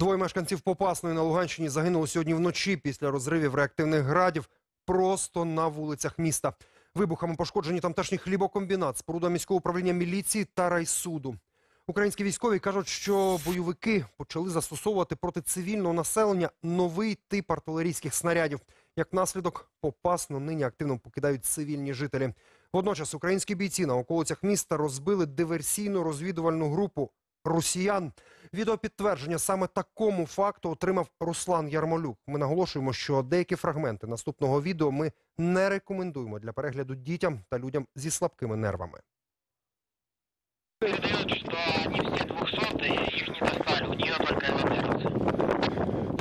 Двоє мешканців Попасної на Луганщині загинули сьогодні вночі після розривів реактивних градів просто на вулицях міста. Вибухами пошкоджені тамтешній хлібокомбінат, споруда міського управління міліції та райсуду. Українські військові кажуть, що бойовики почали застосовувати проти цивільного населення новий тип артилерійських снарядів. Як наслідок, Попасну нині активно покидають цивільні жителі. Водночас українські бійці на околицях міста розбили диверсійну розвідувальну групу росіян. Відеопідтвердження саме такому факту отримав Руслан Ярмолюк. Ми наголошуємо, що деякі фрагменти наступного відео ми не рекомендуємо для перегляду дітям та людям зі слабкими нервами.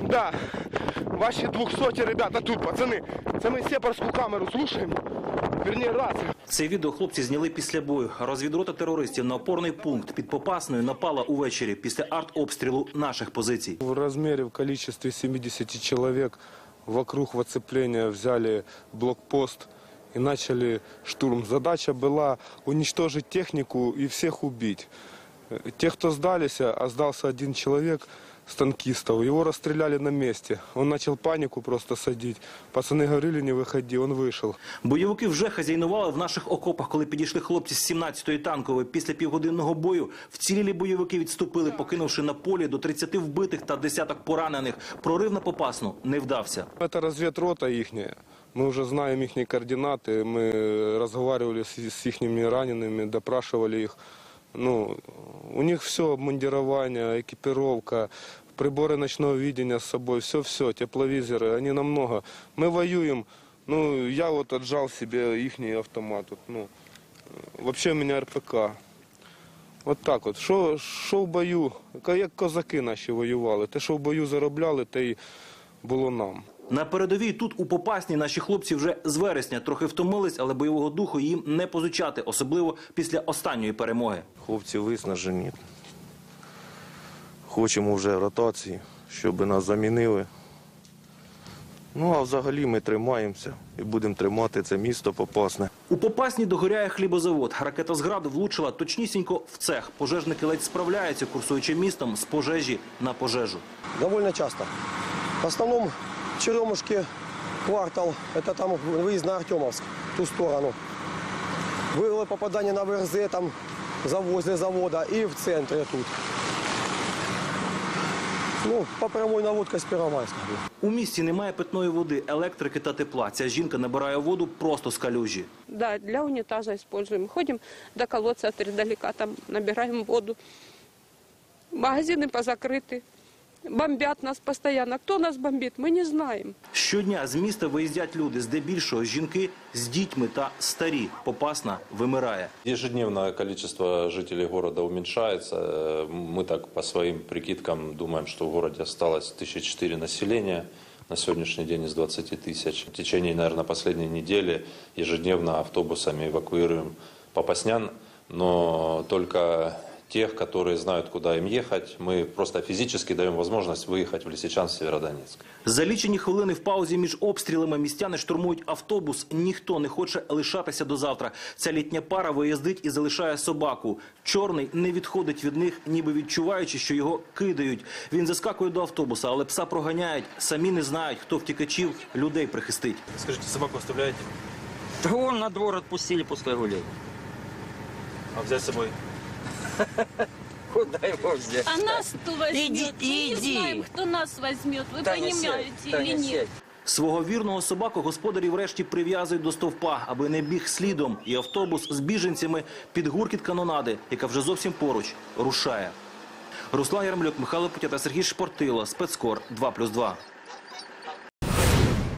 Да, ваші 200 ребята тут, пацани. Це ми сепарську камеру слушаємо. Вірні, рацію. Це відео хлопці зняли після бою. Розвідрота терористів на опорний пункт під Попасною напала увечері після артобстрілу наших позицій. В размере, в количестве 70 человек вокруг в оцепление взяли блокпост и начали штурм. Задача была уничтожить технику и всех убить. Э, Те, кто сдались, а сдался один человек с танкистов, его расстреляли на месте. Он начал панику просто садить. Пацаны говорили, не выходи, он вышел. Бойовики вже хазяйнували в наших окопах, коли підійшли хлопці з 17-ї танкової. Після півгодинного бою вцілілі бойовики відступили, покинувши на полі до 30 вбитих та десяток поранених. Прорив на Попасну не вдався. Это разведрота ихняя. Мы уже знаем их координаты. Мы разговаривали с, с их ранеными, допрашивали их. Ну, у них все, обмундирование, экипировка, приборы ночного видения с собой, все-все, тепловизоры, они намного. Мы воюем, ну, я вот отжал себе их автомат. Вот, ну, э, вообще у меня РПК. От так от. Що, що в бою, ка- як козаки наші воювали. Те, що в бою заробляли, те й було нам. На передовій тут у Попасні наші хлопці вже з вересня трохи втомились, але бойового духу їм не позичати, особливо після останньої перемоги. Хлопці виснажені. Хочемо вже ротації, щоб нас замінили. Ну а взагалі ми тримаємося і будемо тримати це місто попасне. У Попасні догоряє хлібозавод. Ракета з граду влучила точнісінько в цех. Пожежники ледь справляються, курсуючи містом з пожежі на пожежу. довольно часто. В основном Черемушки, квартал, это там выезд на Артемовск, ту сторону. Было попадание на ВРЗ, там за- возле завода и в центре тут. Ну, по прямой наводка с Первомайска. У місті немає питної води, електрики та тепла. Ця жінка набирає воду просто з калюжі. Да, для унитаза используем. Ходим до колодца издалека, там набираем воду. Магазины позакрыты. Бомбят нас постоянно. Кто нас бомбит, мы не знаем. Щодня з міста виїздять люди, здебільшого жінки з дітьми та старі. Попасна вимирає. Ежедневно количество жителей города уменьшается. Э, Мы так по своим прикидкам думаем, что в городе осталось 1004 населения на сегодняшний день из 20 тысяч. В течение, наверное, последней недели ежедневно автобусами эвакуируем попаснян, но только тех, которые знают, куда им ехать. Мы просто физически даем возможность выехать в Лисичанск, Северодонецк. За лічені хвилини в паузі між обстрілами містяни штурмують автобус. Ніхто не хоче лишатися до завтра. Ця літня пара виїздить і залишає собаку. Чорний не відходить від них, ніби відчуваючи, що його кидають. Він заскакує до автобуса, але пса проганяють. Самі не знають, хто втікачів людей прихистить. Скажите, собаку оставляете? Да вон на двор отпустили, пускай гуляет. А взять с собой? Куда его взять? А нас кто возьмет? Иди, Мы не иди. знаем, кто нас возьмет. Вы Таня, понимаете сядь, Таня, или нет? сядь. Свого вірного собаку господарі врешті прив'язують до стовпа, аби не біг слідом. І автобус з біженцями під гуркіт канонади, яка вже зовсім поруч, рушає. Руслан Ярмлюк, Михайло Путя та Сергій Шпортило. Спецкор 2+,2.